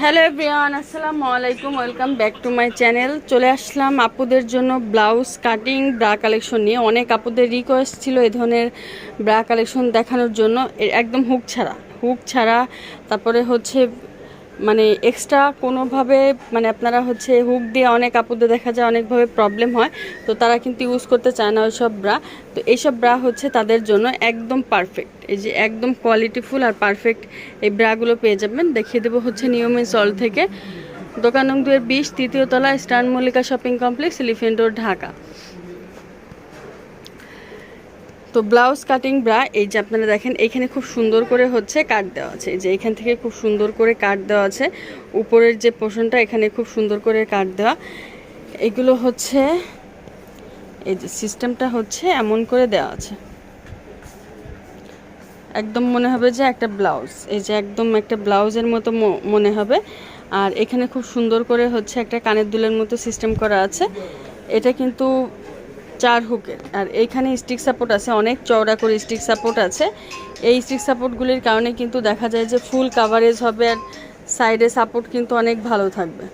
Hello everyone আসসালামু আলাইকুম welcome back to my channel চলে আসলাম আপুদের জন্য ব্লাউজ কাটিং ব্রা কালেকশন নিয়ে। অনেক আপুদের রিকোয়েস্ট ছিল এ ধরনের ব্রা কালেকশন দেখানোর জন্য। একদম হুক ছাড়া। হুক ছাড়া, তারপরে হচ্ছে মানে এক্সট্রা কোনোভাবে মানে আপনারা হচ্ছে হুক দিয়ে অনেক আপুদের দেখা যায় অনেকভাবে প্রবলেম হয়, তো তারা কিন্তু ইউজ করতে চায় না ওইসব ব্রা তো এইসব ব্রা হচ্ছে তাদের জন্য একদম পারফেক্ট এই যে একদম কোয়ালিটিফুল আর পারফেক্ট এই ব্রাগুলো পেয়ে যাবেন। দেখিয়ে দেবো হচ্ছে নিয়মিত সল থেকে। দোকান নং দুয়ের বিশ, তৃতীয় তলা stern Mallika shopping complex Elephant Road Dhaka. তো ব্লাউজ কাটিং ব্রা, এই যে আপনারা দেখেন, এখানে খুব সুন্দর করে হচ্ছে কাট দেওয়া আছে। যে এখান থেকে খুব সুন্দর করে কাট দেওয়া আছে। উপরের যে পোষণটা, এখানে খুব সুন্দর করে কাট দেওয়া। এগুলো হচ্ছে, এই যে সিস্টেমটা হচ্ছে এমন করে দেওয়া আছে। একদম মনে হবে যে একটা ব্লাউজ। এই যে একদম একটা ব্লাউজের মতো মনে হবে। আর এখানে খুব সুন্দর করে হচ্ছে একটা কানের দুলের মতো সিস্টেম করা আছে। এটা কিন্তু চার হুকের। আর এইখানে স্টিক সাপোর্ট আছে, অনেক চওড়া করে স্টিক সাপোর্ট আছে। এই স্টিক সাপোর্টগুলির কারণে কিন্তু দেখা যায় যে ফুল কাভারেজ হবে আর সাইডে সাপোর্ট কিন্তু অনেক ভালো থাকবে।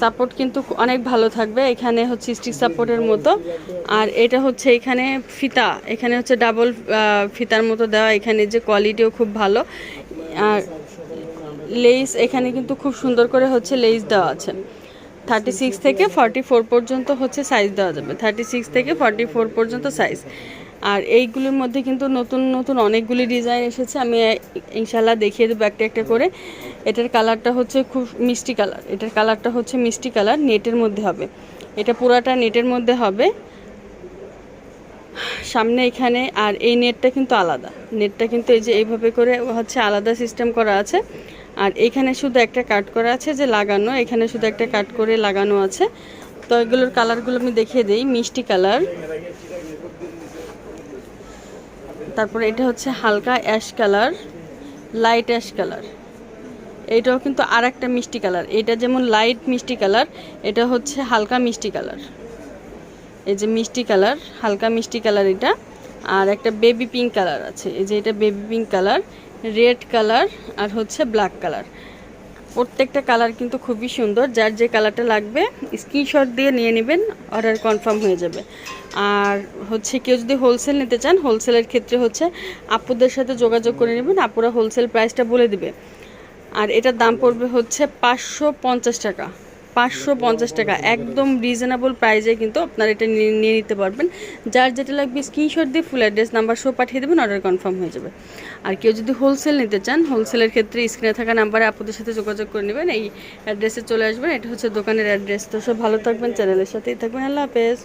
সাপোর্ট কিন্তু অনেক ভালো থাকবে, এখানে হচ্ছে স্টিক সাপোর্টের মতো। আর এটা হচ্ছে এখানে ফিতা, এখানে হচ্ছে ডাবল ফিতার মতো দেওয়া, এখানে যে কোয়ালিটিও খুব ভালো। আর লেস এখানে কিন্তু খুব সুন্দর করে হচ্ছে লেস দেওয়া আছে। থার্টি সিক্স থেকে ফর্টি ফোর পর্যন্ত হচ্ছে সাইজ দেওয়া যাবে। থার্টি সিক্স থেকে ফর্টি ফোর পর্যন্ত সাইজ আর এইগুলোর মধ্যে কিন্তু নতুন নতুন অনেকগুলি ডিজাইন এসেছে। আমি ইনশাল্লাহ দেখিয়ে দেবো একটা একটা করে। এটার কালারটা হচ্ছে খুব মিষ্টি কালার এটার কালারটা হচ্ছে মিষ্টি কালার নেটের মধ্যে হবে। এটা পুরাটা নেটের মধ্যে হবে। সামনে এখানে আর এই নেটটা কিন্তু আলাদা। নেটটা কিন্তু এই যে এইভাবে করে হচ্ছে আলাদা সিস্টেম করা আছে। আর এখানে শুধু একটা কাট করা আছে যে লাগানো, এখানে শুধু একটা কাট করে লাগানো আছে। তো এগুলোর কালারগুলো আমি দেখিয়ে দিই, মিষ্টি কালার। তারপরে এটা হচ্ছে হালকা ash colour, light ash colour. এইটাও কিন্তু আর একটা মিষ্টি কালার। এটা যেমন লাইট মিষ্টি কালার, এটা হচ্ছে হালকা মিষ্টি কালার। এই যে মিষ্টি কালার, হালকা মিষ্টি কালার এটা। আর একটা বেবি পিঙ্ক কালার আছে। এই যে এটা baby pink colour red colour আর হচ্ছে ব্ল্যাক কালার প্রত্যেকটা কালার কিন্তু খুবই সুন্দর। যার যে কালারটা লাগবে স্ক্রিনশট দিয়ে নিয়ে নেবেন অর্ডার কনফার্ম হয়ে যাবে। আর হচ্ছে কেউ যদি হোলসেল নিতে চান হোলসেলের ক্ষেত্রে হচ্ছে আপুদের সাথে যোগাযোগ করে নেবেন, আপুরা হোলসেল প্রাইসটা বলে দিবে। আর এটার দাম পড়বে হচ্ছে পাঁচশো পঞ্চাশ টাকা। পাঁচশো পঞ্চাশ টাকা। একদম রিজনেবল প্রাইজে কিন্তু আপনারা এটা নিয়ে নিয়ে নিতে পারবেন। যার যেটা লাগবে স্ক্রিনশট দিয়ে ফুল অ্যাড্রেস নাম্বার সব পাঠিয়ে দেবেন অর্ডার কনফার্ম হয়ে যাবে। আর কেউ যদি হোলসেল নিতে চান হোলসেলের ক্ষেত্রে স্ক্রিনে থাকা নাম্বারে আপনাদের সাথে যোগাযোগ করে নেবেন। এই অ্যাড্রেসে চলে আসবেন। এটা হচ্ছে দোকানের অ্যাড্রেস তো সব ভালো থাকবেন চ্যানেলের সাথেই থাকবেন। আল্লাহ হাফেজ।